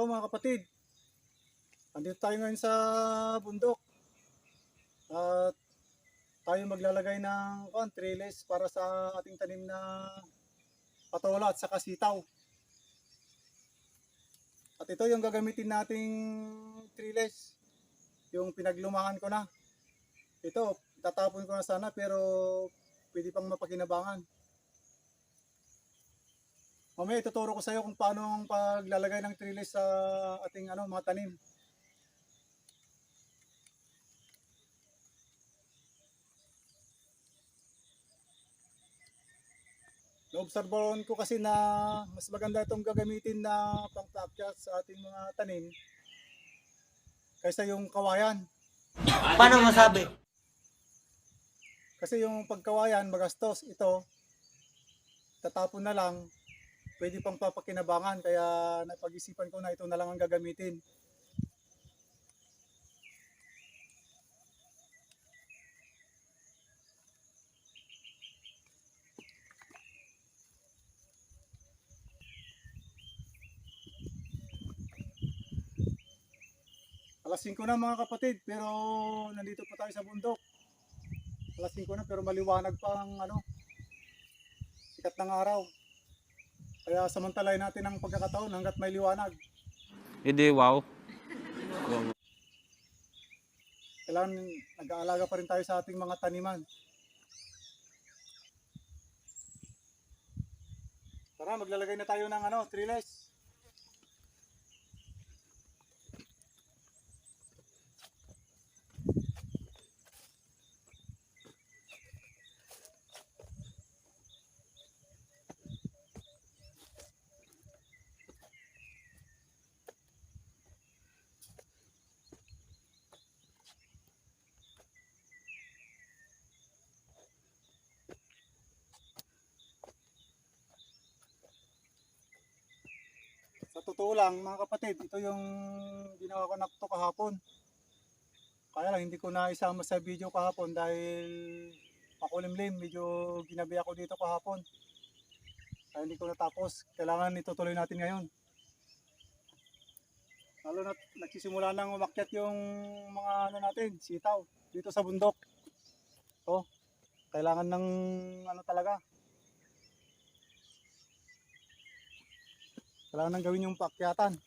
Hello mga kapatid. Andito tayo ngayon sa bundok. At tayo maglalagay ng kon, trellis para sa ating tanim na patola at saka sitaw. At ito yung gagamitin nating trellis. Yung pinaglumahan ko na. Ito, tatapon ko na sana pero pwede pang mapakinabangan. Mamaya ituturo ko sa iyo kung paano ang paglalagay ng trellis sa ating ano mga tanim. Naobserbahan ko kasi na mas maganda itong gagamitin na pangpakyat sa ating mga tanim kaysa yung kawayan. Paano masabi? Kasi yung pagkawayan magastos ito tatapon na lang pwede pang papakinabangan kaya napag-isipan ko na ito na lang ang gagamitin. Alas 5 na mga kapatid, pero nandito pa tayo sa bundok. Alas 5 na pero maliwanag pa ang ano, sikat ng araw. Kaya samantalahin natin ang pagkakataon hanggat may liwanag. Hindi, wow. Kailangan nag-aalaga pa rin tayo sa ating mga taniman. Tara, maglalagay na tayo ng ano, trellis. Sa totoo lang, mga kapatid, ito yung ginawa ko na to kahapon. Kaya lang, hindi ko na isama sa video kahapon dahil makulimlim. Medyo ginabi ako dito kahapon. Kaya hindi ko natapos. Kailangan itutuloy natin ngayon. Lalo na nagsisimula nang umakyat yung mga ano natin, sitaw, dito sa bundok. Oh, kailangan ng ano talaga, Kailangan nang gawin yung paakyatan.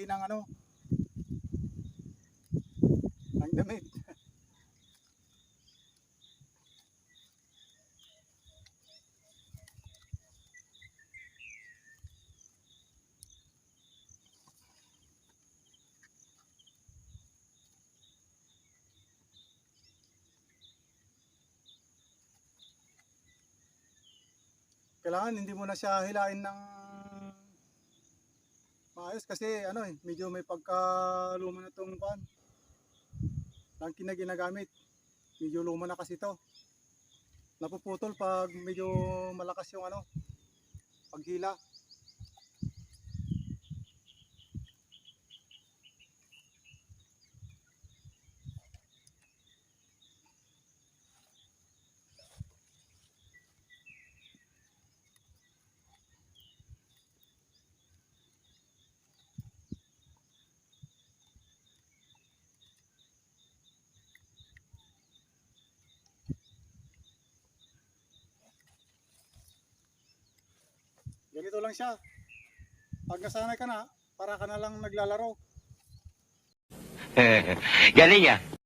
Nagtatahi ng ano, ng damit. kailangan hindi mo na siya hilain ng maayos kasi ano eh, medyo may pagkaluma na itong pan. Langkin na ginagamit. Medyo luma na kasi ito. Napuputol pag medyo malakas yung ano, paghila. Ganito lang siya. Pag nasanay ka na, para ka na lang naglalaro. Galing ah.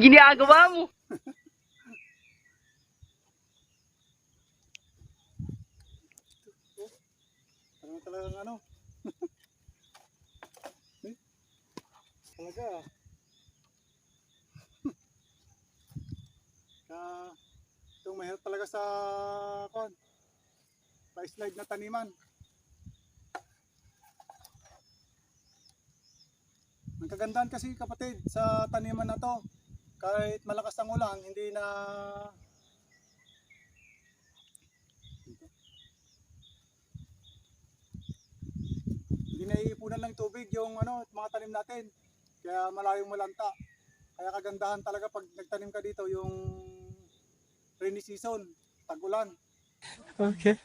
Ginagawa mo. Ano talagang ano? Eh, Talaga. Kaya, itong mahirap talaga sa kon. Pa-slide na taniman. Ang kagandahan kasi kapatid sa taniman na to, kahit malakas ang ulan, hindi na hindi naiipunan ng tubig yung ano, mga tanim natin. Kaya malayong malanta. Kaya kagandahan talaga pag nagtanim ka dito yung rainy season, tag-ulan. Okay.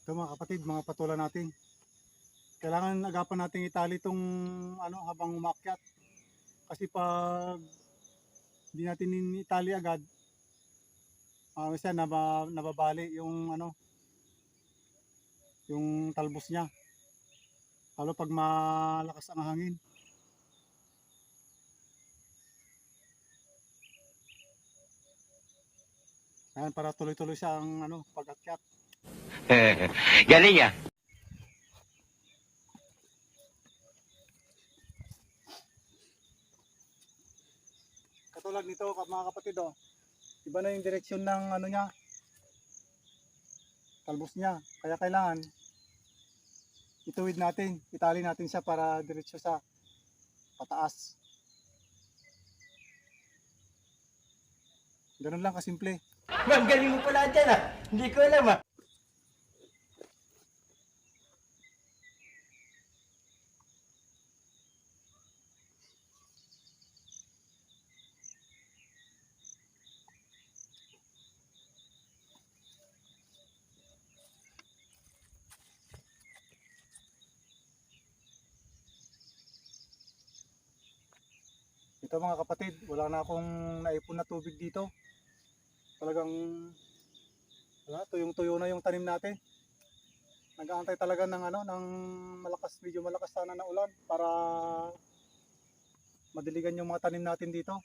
Ito mga kapatid, mga patulan natin. Kailangan agapan natin itali itong ano, habang umakyat. Kasi pag hindi natin itali agad, uh, minsan naba, nababali yung ano, yung talbos niya. Lalo pag malakas ang hangin. Ayan, para tuloy-tuloy siya ang ano, pag-akyat. Galing ah. Katulad nito mga kapatid oh. Iba na yung direksyon ng ano niya. Talbos niya. Kaya kailangan ituwid natin, itali natin siya para diretso sa pataas. Ganun lang kasimple. Ma'am, galing mo pala dyan ah. Hindi ko alam ah. Ito mga kapatid, wala na akong naipon na tubig dito. Talagang wala, tuyong-tuyo na yung tanim natin. Nag-aantay talaga ng ano, ng malakas, medyo malakas sana na ulan para madiligan yung mga tanim natin dito.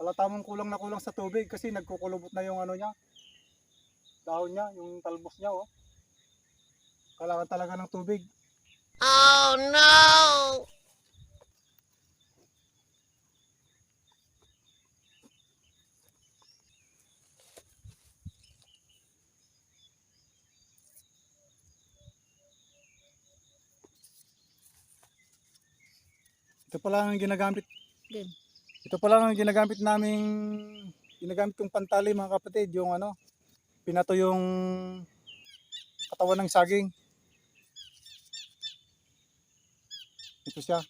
Wala tamang kulang na kulang sa tubig kasi nagkukulubot na yung ano niya. Dahon niya, yung talbos niya oh. Kailangan talaga ng tubig. Ito pa lang ang ginagamit. Din. Ito pa lang ang ginagamit naming ginagamit kong pantali mga kapatid, yung ano, pinato yung katawan ng saging. Ito siya.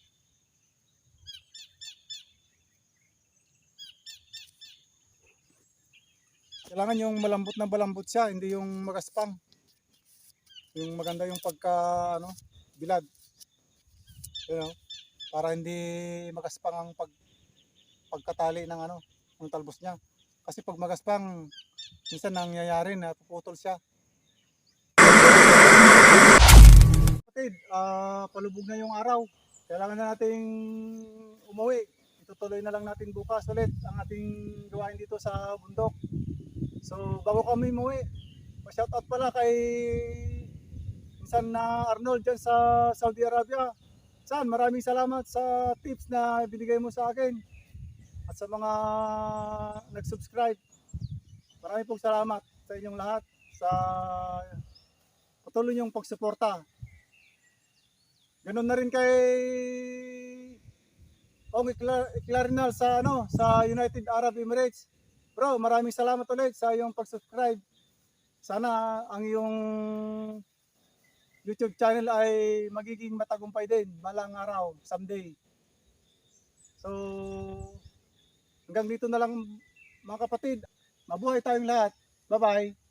Kailangan yung malambot na malambot siya, hindi yung magaspang. Yung maganda yung pagka ano, bilad. You know? Para hindi magaspang ang pag pagkatali ng ano ng talbos niya. Kasi pag magaspang minsan nangyayari na puputol siya. Kapatid ah palubog na yung araw. Kailangan na nating umuwi. Itutuloy na lang natin bukas ulit ang ating gawain dito sa bundok. So bago kami umuwi pa-shoutout pala kay minsan na Arnold dyan sa Saudi Arabia San, maraming salamat sa tips na binigay mo sa akin at sa mga nag-subscribe. Maraming pong salamat sa inyong lahat sa patuloy niyong pagsuporta. Ganun na rin kay Ong Iklarinal sa ano sa United Arab Emirates. Bro, maraming salamat ulit sa iyong pag-subscribe. Sana ang iyong YouTube channel ay magiging matagumpay din balang araw, someday. So, hanggang dito na lang mga kapatid. Mabuhay tayong lahat. Bye-bye.